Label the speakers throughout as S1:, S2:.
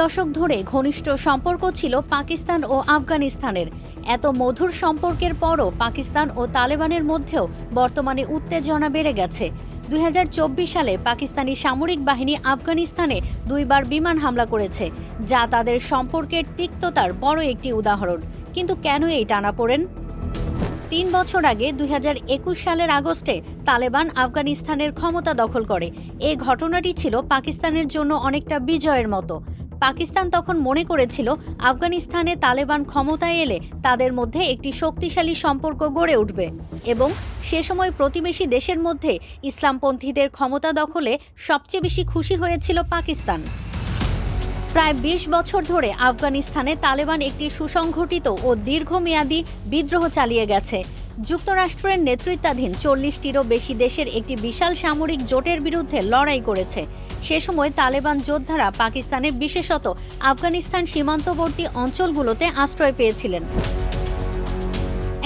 S1: দশক ধরে ঘনিষ্ঠ সম্পর্ক ছিল পাকিস্তান ও আফগানিস্তানের। এত মধুর সম্পর্কের পরও পাকিস্তান ও তালেবানের মধ্যেও বর্তমানে উত্তেজনা বেড়ে গেছে। দুই হাজার চব্বিশ সালে পাকিস্তানি সামরিক বাহিনী আফগানিস্তানে দুইবার বিমান হামলা করেছে, যা তাদের সম্পর্কের তিক্ততার বড় একটি উদাহরণ। কিন্তু কেন এই টানাপোড়েন তিন বছর আগে দুই হাজার একুশ সালের আগস্টে তালেবান আফগানিস্তানের ক্ষমতা দখল করে। এ ঘটনাটি ছিল পাকিস্তানের জন্য অনেকটা বিজয়ের মতো। পাকিস্তান তখন মনে করেছিল আফগানিস্তানে তালেবান ক্ষমতায় এলে তাদের মধ্যে একটি শক্তিশালী সম্পর্ক গড়ে উঠবে এবং সে সময় প্রতিবেশী দেশের মধ্যে ইসলামপন্থীদের ক্ষমতা দখলে সবচেয়ে বেশি খুশি হয়েছিল পাকিস্তান। প্রায় ২০ বছর ধরে আফগানিস্তানে তালেবান একটি সুসংগঠিত ও দীর্ঘমেয়াদী বিদ্রোহ চালিয়ে গেছে। যুক্তরাষ্ট্রের নেতৃত্বাধীন চল্লিশটিরও বেশি দেশের একটি বিশাল সামরিক জোটের বিরুদ্ধে লড়াই করেছে। সে সময় তালেবান যোদ্ধারা পাকিস্তানে বিশেষত আফগানিস্তান সীমান্তবর্তী অঞ্চলগুলোতে আশ্রয় পেয়েছিলেন।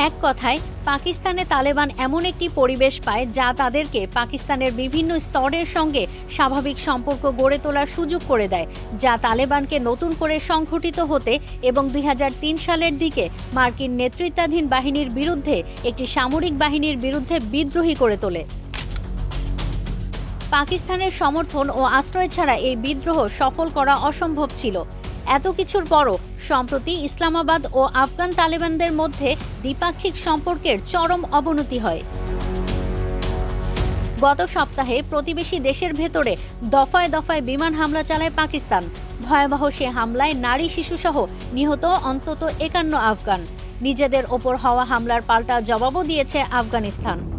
S1: এক কথায়, পাকিস্তানে তালেবান এমন একটি পরিবেশ পায় যা তাদেরকে পাকিস্তানের বিভিন্ন স্তরের সঙ্গে স্বাভাবিক সম্পর্ক গড়ে তোলার সুযোগ করে দেয়, যা তালেবানকে নতুন করে সংঘটিত হতে এবং দুই হাজার তিন সালের দিকে মার্কিন নেতৃত্বাধীন বাহিনীর বিরুদ্ধে একটি সামরিক বাহিনীর বিরুদ্ধে বিদ্রোহী করে তোলে। পাকিস্তানের সমর্থন ও আশ্রয় ছাড়া এই বিদ্রোহ সফল করা অসম্ভব ছিল। এত কিছুর পরও সম্প্রতি ইসলামাবাদ ও আফগান তালেবানদের মধ্যে দ্বিপাক্ষিক সম্পর্কের চরম অবনতি হয়। গত সপ্তাহে প্রতিবেশী দেশের ভেতরে দফায় দফায় বিমান হামলা চালায় পাকিস্তান। ভয়াবহ সে হামলায় নারী শিশুসহ নিহত অন্তত একান্ন আফগান। নিজেদের ওপর হওয়া হামলার পাল্টা জবাবও দিয়েছে আফগানিস্তান।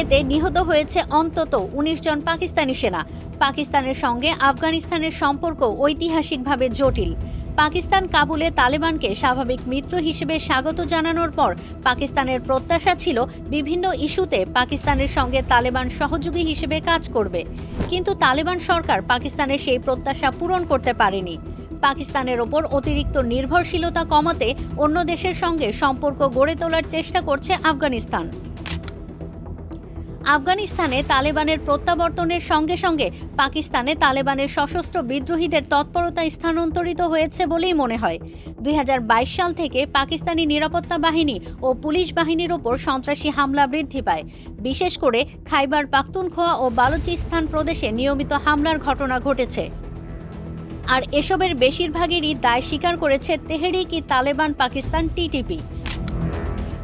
S1: এতে নিহত হয়েছে অন্তত উনিশ জন পাকিস্তানি সেনা। পাকিস্তানের সঙ্গে আফগানিস্তানের সম্পর্ক ঐতিহাসিকভাবে জটিল। পাকিস্তান কাবুলে তালেবানকে স্বাভাবিক মিত্র হিসেবে স্বাগত জানানোর পর পাকিস্তানের প্রত্যাশা ছিল বিভিন্ন ইস্যুতে পাকিস্তানের সঙ্গে তালেবান সহযোগী হিসেবে কাজ করবে। কিন্তু তালেবান সরকার পাকিস্তানের সেই প্রত্যাশা পূরণ করতে পারেনি। পাকিস্তানের ওপর অতিরিক্ত নির্ভরশীলতা কমাতে অন্য দেশের সঙ্গে সম্পর্ক গড়ে তোলার চেষ্টা করছে আফগানিস্তান। আফগানিস্তানে তালেবানের প্রত্যাবর্তনের সঙ্গে সঙ্গে পাকিস্তানে তালেবানের সশস্ত্র বিদ্রোহীদের তৎপরতা স্থানান্তরিত হয়েছে বলেই মনে হয়। দুই হাজার বাইশ সাল থেকে পাকিস্তানি নিরাপত্তা বাহিনী ও পুলিশ বাহিনীর ওপর সন্ত্রাসী হামলা বৃদ্ধি পায়। বিশেষ করে খাইবার পাখতুনখোয়া ও বালুচিস্তান প্রদেশে নিয়মিত হামলার ঘটনা ঘটেছে। আর এসবের বেশিরভাগেরই দায় স্বীকার করেছে তেহরিক ই তালেবান পাকিস্তান টিটিপি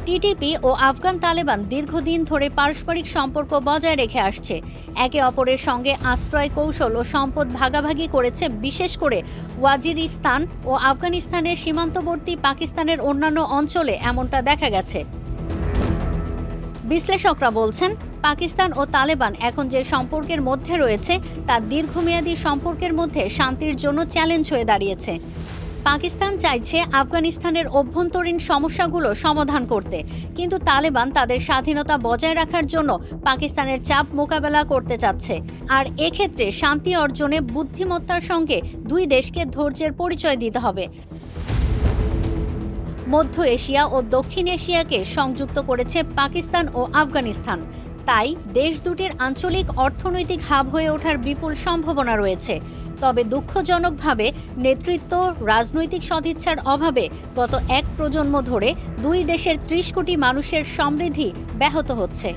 S1: টিটিপি ও আফগান তালেবান দীর্ঘদিন ধরে পারস্পরিক সম্পর্ক বজায় রেখে আসছে। একে অপরের সঙ্গে আশ্রয়, কৌশল ও সম্পদ ভাগাভাগি করেছে বিশেষ করে ওয়াজিরিস্তান ও আফগানিস্তানের সীমান্তবর্তী পাকিস্তানের অন্যান্য অঞ্চলে, এমনটা দেখা গেছে। বিশ্লেষকরা বলছেন, পাকিস্তান ও তালেবান এখন যে সম্পর্কের মধ্যে রয়েছে, তা দীর্ঘমেয়াদী সম্পর্কের মধ্যে শান্তির জন্য চ্যালেঞ্জ হয়ে দাঁড়িয়েছে। পাকিস্তান চাইছে আফগানিস্তানের অভ্যন্তরীণ সমস্যাগুলো সমাধান করতে। কিন্তু তালেবান তাদের স্বাধীনতা বজায় রাখার জন্য পাকিস্তানের চাপ মোকাবেলা করতে চাচ্ছে। আর এক্ষেত্রে শান্তি অর্জনে বুদ্ধিমত্তার সঙ্গে দুই দেশকে ধৈর্যের পরিচয় দিতে হবে। মধ্য এশিয়া ও দক্ষিণ এশিয়াকে সংযুক্ত করেছে পাকিস্তান ও আফগানিস্তান। তাই দেশ দুটির আঞ্চলিক অর্থনৈতিক হাব হয়ে ওঠার বিপুল সম্ভাবনা রয়েছে। তবে দুঃখজনকভাবে নেতৃত্ব রাজনৈতিক সদিচ্ছার অভাবে গত এক প্রজন্ম ধরে দুই দেশের ত্রিশ কোটি মানুষের সমৃদ্ধি ব্যাহত হচ্ছে।